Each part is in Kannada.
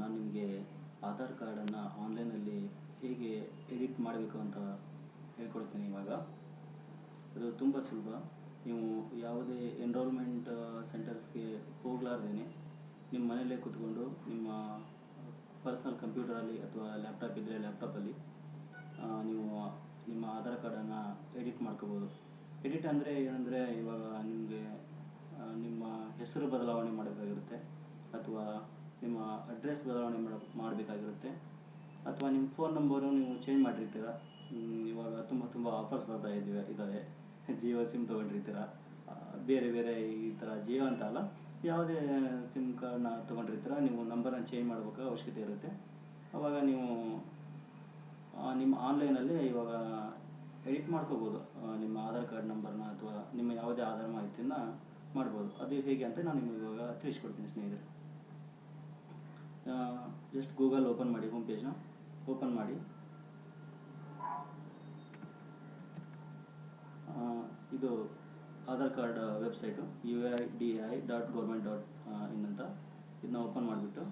ನಾನು ನಿಮಗೆ ಆಧಾರ್ ಕಾರ್ಡನ್ನು ಆನ್ಲೈನಲ್ಲಿ ಹೇಗೆ ಎಡಿಟ್ ಮಾಡಬೇಕು ಅಂತ ಹೇಳ್ಕೊಡ್ತೀನಿ ಇವಾಗ. ಅದು ತುಂಬ ಸುಲಭ. ನೀವು ಯಾವುದೇ ಎನ್ರೋಲ್ಮೆಂಟ್ ಸೆಂಟರ್ಸ್ಗೆ ಹೋಗ್ಲಾರ್ದೇನೆ ನಿಮ್ಮ ಮನೆಯಲ್ಲೇ ಕೂತ್ಕೊಂಡು ನಿಮ್ಮ ಪರ್ಸ್ನಲ್ ಕಂಪ್ಯೂಟರಲ್ಲಿ ಅಥವಾ ಲ್ಯಾಪ್ಟಾಪ್ ಇದ್ದರೆ ಲ್ಯಾಪ್ಟಾಪಲ್ಲಿ ನೀವು ನಿಮ್ಮ ಆಧಾರ್ ಕಾರ್ಡನ್ನು ಎಡಿಟ್ ಮಾಡ್ಕೋಬೋದು. ಎಡಿಟ್ ಅಂದರೆ ಏನಂದರೆ ಇವಾಗ ನಿಮಗೆ ನಿಮ್ಮ ಹೆಸರು ಬದಲಾವಣೆ ಮಾಡಬೇಕಾಗಿರುತ್ತೆ ಅಥವಾ ನಿಮ್ಮ ಅಡ್ರೆಸ್ ಬದಲಾವಣೆ ಮಾಡ, ಮಾಡಬೇಕಾಗಿರುತ್ತೆ. ಅಥವಾ ನಿಮ್ಮ ಫೋನ್ ನಂಬರು ನೀವು ಚೇಂಜ್ ಮಾಡಿರ್ತೀರ? ಇವಾಗ ತುಂಬ ತುಂಬ ಆಫರ್ಸ್ ಬರ್ತಾ ಇದ್ದೀವಿ ಇದ್ದಾವೆ ಜಿಯೋ ಸಿಮ್ ತೊಗೊಂಡಿರ್ತೀರ? ಬೇರೆ ಬೇರೆ ಈ ಥರ ಜಿಯೋ ಅಂತ ಅಲ್ಲ, ಯಾವುದೇ ಸಿಮ್ ಕಾರ್ಡ್ನ ತೊಗೊಂಡಿರ್ತೀರ? ನೀವು ನಂಬರನ್ನ ಚೇಂಜ್ ಮಾಡಬೇಕು ಅವಶ್ಯಕತೆ ಇರುತ್ತೆ. ಅವಾಗ ನೀವು ನಿಮ್ಮ ಆನ್ಲೈನಲ್ಲಿ ಇವಾಗ ಎಡಿಟ್ ಮಾಡ್ಕೋಬೋದು. ನಿಮ್ಮ ಆಧಾರ್ ಕಾರ್ಡ್ ನಂಬರ್ನ ಅಥವಾ ನಿಮ್ಮ ಯಾವುದೇ ಆಧಾರ್ ಮಾಹಿತಿಯನ್ನು ಮಾಡ್ಬೋದು. ಅದು ಹೇಗೆ ಅಂತ ನಾನು ನಿಮಗೆ ಇವಾಗ ತಿಳಿಸ್ಕೊಡ್ತೀನಿ ಸ್ನೇಹಿತರೆ. ಜಸ್ಟ್ ಗೂಗಲ್ ಓಪನ್ ಮಾಡಿ ಹೋಮ್ ಪೇಜ್ನ ಓಪನ್ ಮಾಡಿ. ಇದು Aadhaar card website you I D I dot government dot in ಅಂತ. ಇದನ್ನ ಓಪನ್ ಮಾಡಿಬಿಟ್ಟು.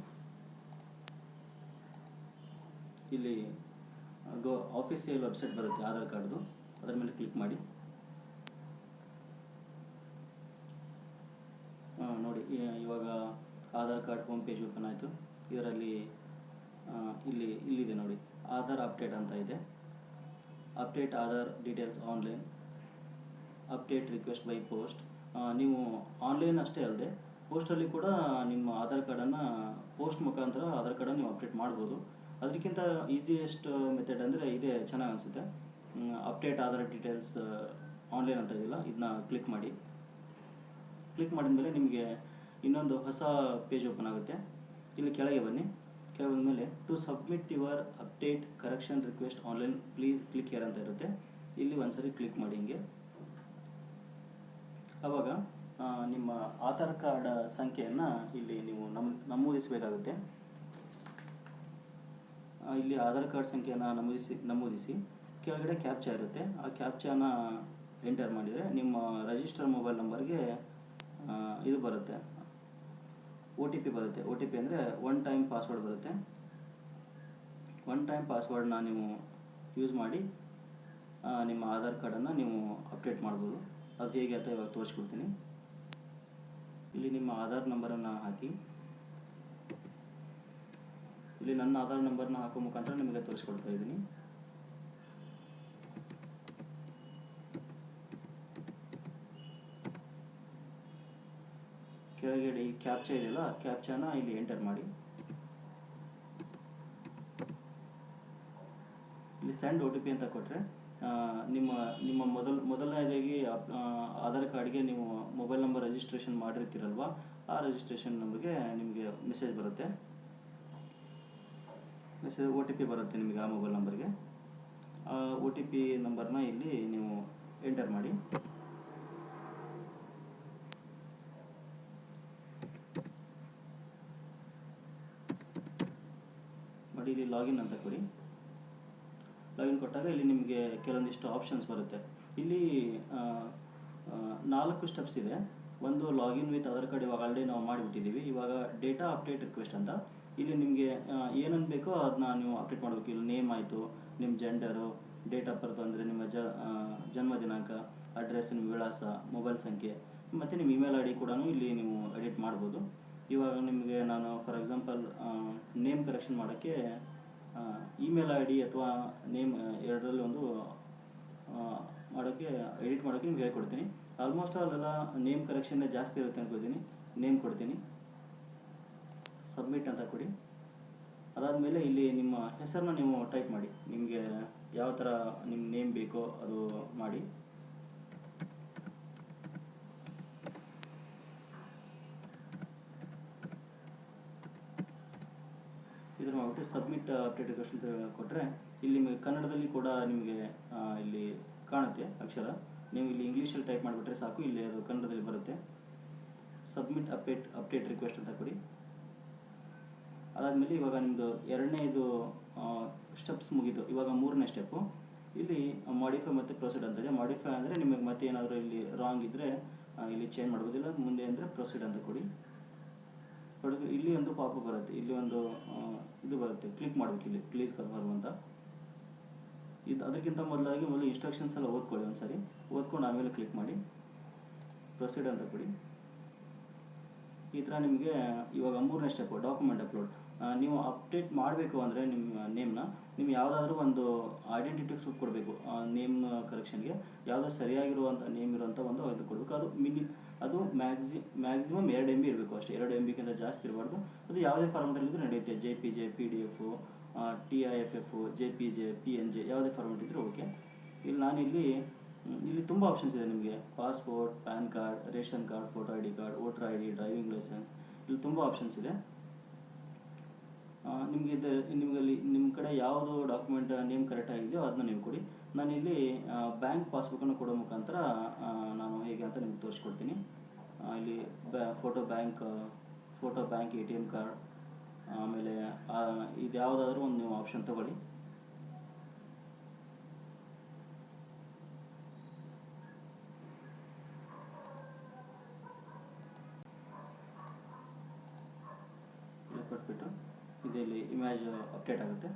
ಇಲ್ಲಿ ಗೋ ಆಫೀಸಿಯಲ್ ವೆಬ್ಸೈಟ್ ಬರುತ್ತೆ ಆಧಾರ್ ಕಾರ್ಡ್ದು. ಅದರ ಮೇಲೆ ಕ್ಲಿಕ್ ಮಾಡಿ. ನೋಡಿ ಇವಾಗ Aadhaar card home page open ಆಯಿತು. ಇದರಲ್ಲಿ ಇಲ್ಲಿ, ಇಲ್ಲಿದೆ ನೋಡಿ. ಆಧಾರ್ ಅಪ್ಡೇಟ್ ಅಂತ ಇದೆ. Update Aadhaar details online. Update request by post. ನೀವು ಆನ್ಲೈನ್ ಅಷ್ಟೇ ಅಲ್ಲದೆ, ಪೋಸ್ಟಲ್ಲಿ ಕೂಡ ನಿಮ್ಮ ಆಧಾರ್ ಕಾರ್ಡನ್ನು, ಪೋಸ್ಟ್ ಮುಖಾಂತರ ಆಧಾರ್ ಕಾರ್ಡನ್ನು ನೀವು ಅಪ್ಡೇಟ್ ಮಾಡ್ಬೋದು. ಅದಕ್ಕಿಂತ ಈಸಿಯೆಸ್ಟ್ ಮೆಥಡ್ ಅಂದರೆ ಇದೇ ಚೆನ್ನಾಗಿ ಅನಿಸುತ್ತೆ. ಅಪ್ಡೇಟ್ ಆಧಾರ್ ಡೀಟೇಲ್ಸ್ ಆನ್ಲೈನ್ ಅಂತ ಇದೆಯಲ್ಲ, ಇದನ್ನ ಕ್ಲಿಕ್ ಮಾಡಿ. ಕ್ಲಿಕ್ ಮಾಡಿದ ಮೇಲೆ ನಿಮಗೆ ಇನ್ನೊಂದು ಹೊಸ ಪೇಜ್ ಓಪನ್ ಆಗುತ್ತೆ. ಇಲ್ಲಿ ಕೆಳಗೆ ಬನ್ನಿ. ಕೆಳಗೆ ಬಂದಮೇಲೆ to submit your update correction request online please click here ಅಂತ ಇರುತ್ತೆ. ಇಲ್ಲಿ ಒಂದ್ಸರಿ ಕ್ಲಿಕ್ ಮಾಡಿ ಹಿಂಗೆ. ಅವಾಗ ನಿಮ್ಮ ಆಧಾರ್ ಕಾರ್ಡ್ ಸಂಖ್ಯೆಯನ್ನು ಇಲ್ಲಿ ನೀವು ನಮ್, ನಮೂದಿಸಬೇಕಾಗುತ್ತೆ. ಇಲ್ಲಿ ಆಧಾರ್ ಕಾರ್ಡ್ ಸಂಖ್ಯೆಯನ್ನು ನಮೂದಿಸಿ ನಮೂದಿಸಿ. ಕೆಳಗಡೆ ಕ್ಯಾಪ್ಚಾ ಇರುತ್ತೆ. ಆ ಕ್ಯಾಪ್ಚಾನ ಎಂಟರ್ ಮಾಡಿದರೆ ನಿಮ್ಮ ರಿಜಿಸ್ಟರ್ ಮೊಬೈಲ್ ನಂಬರ್ಗೆ ಇದು ಬರುತ್ತೆ. ಒ ಟಿ ಪಿ ಬರುತ್ತೆ. ಒ ಟಿ ಪಿ ಅಂದರೆ ಒನ್ ಟೈಮ್ ಪಾಸ್ವರ್ಡ್ ಬರುತ್ತೆ. ಒನ್ ಟೈಮ್ ಪಾಸ್ವರ್ಡನ್ನ ನೀವು ಯೂಸ್ ಮಾಡಿ ನಿಮ್ಮ ಆಧಾರ್ ಕಾರ್ಡನ್ನು ನೀವು ಅಪ್ಡೇಟ್ ಮಾಡ್ಬೋದು. ಅದು ಹೇಗೆ ಅಂತ ಇವಾಗ ತೋರಿಸ್ಕೊಡ್ತೀನಿ. ಇಲ್ಲಿ ನಿಮ್ಮ ಆಧಾರ್ ನಂಬರನ್ನು ಹಾಕಿ. ಇಲ್ಲಿ ನನ್ನ ಆಧಾರ್ ನಂಬರ್ನ ಹಾಕೋ ಮುಖಾಂತರ ನಿಮಗೆ ತೋರಿಸ್ಕೊಡ್ತಾ ಇದ್ದೀನಿ. ಕೆಳಗಡೆ ಈ ಕ್ಯಾಪ್ಚಾ ಇದೆಯಲ್ಲ ಕ್ಯಾಪ್ಚಾನ ಇಲ್ಲಿ ಎಂಟರ್ ಮಾಡಿ. ಇಲ್ಲಿ ಸೆಂಡ್ ಓ ಟಿ ಪಿ ಅಂತ ಕೊಟ್ಟರೆ ನಿಮ್ಮ ನಿಮ್ಮ ಮೊದಲ ಮೊದಲನೇದಾಗಿ ಆ, ಆಧಾರ್ ಕಾರ್ಡ್ಗೆ ನೀವು ಮೊಬೈಲ್ ನಂಬರ್ ರಿಜಿಸ್ಟ್ರೇಷನ್ ಮಾಡಿರ್ತೀರಲ್ವ ಆ ರಿಜಿಸ್ಟ್ರೇಷನ್ ನಂಬರ್ಗೆ ನಿಮಗೆ ಮೆಸೇಜ್ ಬರುತ್ತೆ. ಮೆಸೇಜ್ ಒ ಟಿ ಪಿ ಬರುತ್ತೆ ನಿಮಗೆ ಆ ಮೊಬೈಲ್ ನಂಬರ್ಗೆ ಆ ಒ ಟಿ ಪಿ ನಂಬರ್ನ ಇಲ್ಲಿ ನೀವು ಎಂಟರ್ ಮಾಡಿ ಮಾಡಿ ಇಲ್ಲಿ ಲಾಗಿನ್ ಅಂತ ಕೊಡಿ. ಲಾಗಿನ್ ಕೊಟ್ಟಾಗ ಇಲ್ಲಿ ನಿಮಗೆ ಕೆಲವೊಂದಿಷ್ಟು ಆಪ್ಷನ್ಸ್ ಬರುತ್ತೆ. ಇಲ್ಲಿ ನಾಲ್ಕು ಸ್ಟೆಪ್ಸ್ ಇದೆ. ಒಂದು ಲಾಗಿನ್ ವಿತ್ ಆಧಾರ್ ಕಾರ್ಡ್ ಇವಾಗ ಆಲ್ರೆಡಿ ನಾವು ಮಾಡಿಬಿಟ್ಟಿದ್ದೀವಿ. ಇವಾಗ ಡೇಟಾ ಅಪ್ಡೇಟ್ ರಿಕ್ವೆಸ್ಟ್ ಅಂತ. ಇಲ್ಲಿ ನಿಮಗೆ ಏನೇನು ಬೇಕೋ ಅದನ್ನ ನೀವು ಅಪ್ಡೇಟ್ ಮಾಡಬೇಕು. ಇಲ್ಲಿ ನೇಮ್ ಆಯಿತು ನಿಮ್ಮ ಜೆಂಡರು ಡೇಟ್ ಆಫ್ ಬರ್ತ್ ಅಂದರೆ ನಿಮ್ಮ ಜನ್ಮ ದಿನಾಂಕ ಅಡ್ರೆಸ್ ನಿಮ್ಮ ವಿಳಾಸ ಮೊಬೈಲ್ ಸಂಖ್ಯೆ, ಮತ್ತು ನಿಮ್ಮ ಇಮೇಲ್ ಐ ಡಿ ಕೂಡ ಇಲ್ಲಿ ನೀವು ಎಡಿಟ್ ಮಾಡ್ಬೋದು. ಇವಾಗ ನಿಮಗೆ ನಾನು ಫಾರ್ ಎಕ್ಸಾಂಪಲ್ ನೇಮ್ ಕರೆಕ್ಷನ್ ಮಾಡೋಕ್ಕೆ ಇಮೇಲ್ ಐ ಡಿ ಅಥವಾ ನೇಮ್ ಎರಡರಲ್ಲಿ ಒಂದು ಮಾಡೋಕ್ಕೆ ಎಡಿಟ್ ಮಾಡೋಕ್ಕೆ ನಿಮ್ಗೆ ಹೇಳ್ಕೊಡ್ತೀನಿ. ಆಲ್ಮೋಸ್ಟ್ ಅಲ್ಲೆಲ್ಲ ನೇಮ್ ಕರೆಕ್ಷನ್ನೇ ಜಾಸ್ತಿ ಇರುತ್ತೆ ಅನ್ಕೋತೀನಿ ನೇಮ್ ಕೊಡ್ತೀನಿ. ಸಬ್ಮಿಟ್ ಅಂತ ಕೊಡಿ. ಅದಾದಮೇಲೆ ಇಲ್ಲಿ ನಿಮ್ಮ ಹೆಸರನ್ನ ನೀವು ಟೈಪ್ ಮಾಡಿ. ನಿಮಗೆ ಯಾವ ಥರ ನಿಮ್ಮ ನೇಮ್ ಬೇಕೋ ಅದು ಮಾಡಿ. ಮಾಡ್ಬಿಟ್ಟು ಸಬ್ಮಿಟ್ ಅಪ್ಡೇಟ್ ರಿಕ್ವೆಸ್ಟ್ ಅಂತ ಕೊಟ್ಟರೆ ಇಲ್ಲಿ ನಿಮಗೆ ಕನ್ನಡದಲ್ಲಿ ಕೂಡ ನಿಮಗೆ ಇಲ್ಲಿ ಕಾಣುತ್ತೆ ಅಕ್ಷರ. ನೀವು ಇಲ್ಲಿ ಇಂಗ್ಲೀಷಲ್ಲಿ ಟೈಪ್ ಮಾಡಿಬಿಟ್ರೆ ಸಾಕು, ಇಲ್ಲಿ ಅದು ಕನ್ನಡದಲ್ಲಿ ಬರುತ್ತೆ. ಸಬ್ಮಿಟ್ ಅಪ್ಡೇಟ್ ಅಪ್ಡೇಟ್ ರಿಕ್ವೆಸ್ಟ್ ಅಂತ ಕೊಡಿ. ಅದಾದಮೇಲೆ ಇವಾಗ ನಿಮ್ಮದು ಎರಡನೇ ಇದು ಸ್ಟೆಪ್ಸ್ ಮುಗೀತು. ಇವಾಗ ಮೂರನೇ ಸ್ಟೆಪ್ಪು ಇಲ್ಲಿ ಮಾಡಿಫೈ ಮತ್ತು ಪ್ರೊಸೀಡ್ ಅಂತ ಇದೆ ಮಾಡಿಫೈ ಅಂದರೆ ನಿಮಗೆ ಮತ್ತೆ ಏನಾದರೂ ಇಲ್ಲಿ ರಾಂಗ್ ಇದ್ದರೆ ಇಲ್ಲಿ ಚೇಂಜ್ ಮಾಡ್ಬೋದಿಲ್ಲ. ಮುಂದೆ ಅಂದರೆ ಪ್ರೊಸೀಡ್ ಅಂತ ಕೊಡಿ. ಬಟ್ ಇಲ್ಲಿ ಒಂದು ಪಾಪ ಬರುತ್ತೆ. ಇಲ್ಲಿ ಒಂದು ಇದು ಬರುತ್ತೆ. ಕ್ಲಿಕ್ ಮಾಡಬೇಕು ಇಲ್ಲಿ. ಪ್ಲೀಸ್ ಕನ್ಫರ್ಮ್ ಅಂತ. ಇದು ಅದಕ್ಕಿಂತ ಮೊದಲಾಗಿ ಮೊದಲು ಇನ್ಸ್ಟ್ರಕ್ಷನ್ಸ್ ಎಲ್ಲ ಓದ್ಕೊಳ್ಳಿ ಒಂದ್ಸರಿ. ಓದ್ಕೊಂಡು ಆಮೇಲೆ ಕ್ಲಿಕ್ ಮಾಡಿ. ಪ್ರೊಸೀಡ್ ಅಂತ ಕೊಡಿ. ಈ ಥರ ನಿಮಗೆ ಇವಾಗ ಮೂರನೇ ಸ್ಟೆಪ್ ಡಾಕ್ಯುಮೆಂಟ್ ಅಪ್ಲೋಡ್ ನೀವು ಅಪ್ಡೇಟ್ ಮಾಡಬೇಕು ಅಂದರೆ ನಿಮ್ಮ ನೇಮ್ನ ನೀವು ಯಾವುದಾದ್ರೂ ಒಂದು ಐಡೆಂಟಿಟಿ ಪ್ರೂಫ್ ಕೊಡಬೇಕು ನೇಮ್ ಕರೆಕ್ಷನ್ಗೆ ಯಾವುದೋ ಸರಿಯಾಗಿರುವಂಥ ನೇಮ್ ಇರುವಂಥ ಒಂದು ಇದು ಕೊಡಬೇಕು. ಅದು ಮಿನಿ, ಅದು ಮ್ಯಾಕ್ಸಿ ಮ್ಯಾಕ್ಸಿಮಮ್ ಎರಡು ಎಂ ಬಿ ಇರಬೇಕು ಅಷ್ಟೇ. ಎರಡು ಎಂ ಬಿಗಿಂತ ಜಾಸ್ತಿ ಇರಬಾರ್ದು. ಅದು ಯಾವುದೇ ಫಾರ್ಮೆಟಲ್ಲಿದ್ದರೂ ನಡೆಯುತ್ತೆ J P J P D F T I F F J P J P N J ಯಾವುದೇ ಫಾರ್ಮೆಟ್ ಇದ್ದರೂ ಓಕೆ ಇಲ್ಲಿ ನಾನಿಲ್ಲಿ ಇಲ್ಲಿ ತುಂಬ ಆಪ್ಷನ್ಸ್ ಇದೆ ನಿಮಗೆ. Passport PAN card ration card photo I D card voter I D driving licence ಇಲ್ಲಿ ತುಂಬ ಆಪ್ಷನ್ಸ್ ಇದೆ. ನಿಮಗೆ ಇದು ನಿಮಗೆ ಅಲ್ಲಿ ನಿಮ್ಮ ಕಡೆ ಯಾವುದು ಡಾಕ್ಯುಮೆಂಟ್ ನೇಮ್ ಕರೆಕ್ಟ್ ಆಗಿದೆಯೋ ಅದನ್ನ ನೀವು ಕೊಡಿ. ನಾನಿಲ್ಲಿ ಬ್ಯಾಂಕ್ ಪಾಸ್ಬುಕ್ಕನ್ನು ಕೊಡೋ ಮುಖಾಂತರ ನಾನು ಹೇಗೆ ಅಂತ ನಿಮ್ಗೆ ತೋರಿಸ್ಕೊಡ್ತೀನಿ. ಇಲ್ಲಿ ಬ್ಯಾ photo bank photo bank A T M card ಆಮೇಲೆ ಇದು ಯಾವುದಾದ್ರೂ ಒಂದು ನೀವು ಆಪ್ಷನ್ ತಗೊಳ್ಳಿ ಇಲ್ಲಿ ಕೊಟ್ಬಿಟ್ಟು ಇದು ಇಲ್ಲಿ ಇಮೇಜ್ ಅಪ್ಡೇಟ್ ಆಗುತ್ತೆ.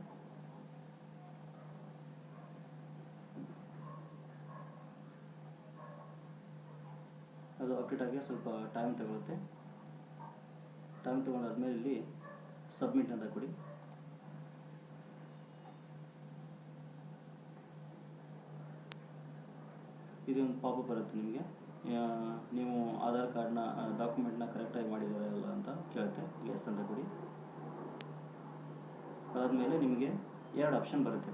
ಅದು ಅಪ್ಡೇಟ್ ಆಗಿ ಸ್ವಲ್ಪ ಟೈಮ್ ತಗೊಳುತ್ತೆ. ಟೈಮ್ ತಗೊಂಡಾದ್ಮೇಲೆ ಇಲ್ಲಿ ಸಬ್ಮಿಟ್ ಅಂತ ಕೊಡಿ. ಇದೊಂದು ಪಾಪ ಬರುತ್ತೆ ನಿಮಗೆ. ನೀವು ಆಧಾರ್ ಕಾರ್ಡ್ನ ಡಾಕ್ಯುಮೆಂಟ್ನ ಕರೆಕ್ಟಾಗಿ ಮಾಡಿದ್ದೀರಲ್ಲ ಅಂತ ಕೇಳುತ್ತೆ. ಎಸ್ ಅಂತ ಕೊಡಿ. ಅದಾದಮೇಲೆ ನಿಮಗೆ ಎರಡು ಆಪ್ಷನ್ ಬರುತ್ತೆ.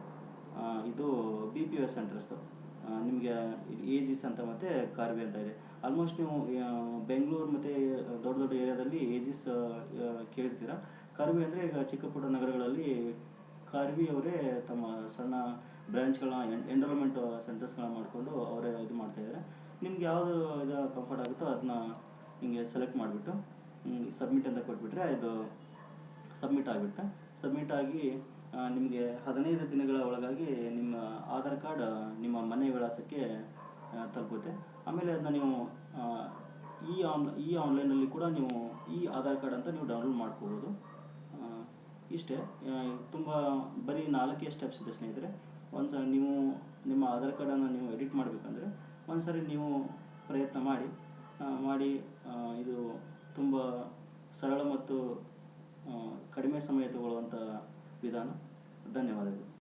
ಇದು ಬಿ ಪಿ ಎಸ್ ಸೆಂಟರ್ಸ್ದು ನಿಮಗೆ ಏಜಿಸ್ ಅಂತ ಮತ್ತು ಕಾರ್ವಿ ಅಂತ ಇದೆ. ಆಲ್ಮೋಸ್ಟ್ ನೀವು ಬೆಂಗಳೂರು ಮತ್ತು ದೊಡ್ಡ ದೊಡ್ಡ ಏರಿಯಾದಲ್ಲಿ ಏಜಿಸ್ ಕೇಳಿರ್ತೀರ. ಕಾರ್ವಿ ಅಂದರೆ ಈಗ ಚಿಕ್ಕ ಪುಟ್ಟ ನಗರಗಳಲ್ಲಿ ಕಾರ್ವಿ ಅವರೇ ತಮ್ಮ ಸಣ್ಣ ಬ್ರ್ಯಾಂಚ್ಗಳನ್ನ ಎನ್ರೋಲ್ಮೆಂಟ್ ಸೆಂಟರ್ಸ್ಗಳನ್ನ ಮಾಡಿಕೊಂಡು ಅವರೇ ಇದು ಮಾಡ್ತಾಯಿದ್ದಾರೆ ನಿಮ್ಗೆ ಯಾವುದು ಇದು ಕಂಫರ್ಟ್ ಆಗುತ್ತೋ ಅದನ್ನ ಹಿಂಗೆ ಸೆಲೆಕ್ಟ್ ಮಾಡಿಬಿಟ್ಟು ಸಬ್ಮಿಟ್ ಅಂತ ಕೊಟ್ಬಿಟ್ರೆ ಇದು ಸಬ್ಮಿಟ್ ಆಗಿಬಿಡುತ್ತೆ. ಸಬ್ಮಿಟ್ ಆಗಿ ನಿಮಗೆ ಹದಿನೈದು ದಿನಗಳ ಒಳಗಾಗಿ ನಿಮ್ಮ ಆಧಾರ್ ಕಾರ್ಡ್ ನಿಮ್ಮ ಮನೆ ವಿಳಾಸಕ್ಕೆ ತಲುಪುತ್ತೆ. ಆಮೇಲೆ ಅದನ್ನ ನೀವು ಈ ಆನ್, ಈ ಆನ್ಲೈನಲ್ಲಿ ಕೂಡ ನೀವು ಈ ಆಧಾರ್ ಕಾರ್ಡ್ ಅಂತ ನೀವು ಡೌನ್ಲೋಡ್ ಮಾಡ್ಕೋಬೋದು. ಇಷ್ಟೇ ತುಂಬ ಬರೀ ನಾಲ್ಕೇ ಸ್ಟೆಪ್ಸ್ ಇದೆ ಸ್ನೇಹಿತರೆ. ಒಂದು ನೀವು ನಿಮ್ಮ ಆಧಾರ್ ಕಾರ್ಡನ್ನು ನೀವು ಎಡಿಟ್ ಮಾಡಬೇಕಂದ್ರೆ ಒಂದು ಸರಿ ನೀವು ಪ್ರಯತ್ನ ಮಾಡಿ ಮಾಡಿ ಇದು ತುಂಬ ಸರಳ ಮತ್ತು ಕಡಿಮೆ ಸಮಯ ತಗೊಳ್ಳುವಂಥ ವಿಧಾನ ಧನ್ಯವಾದಗಳು.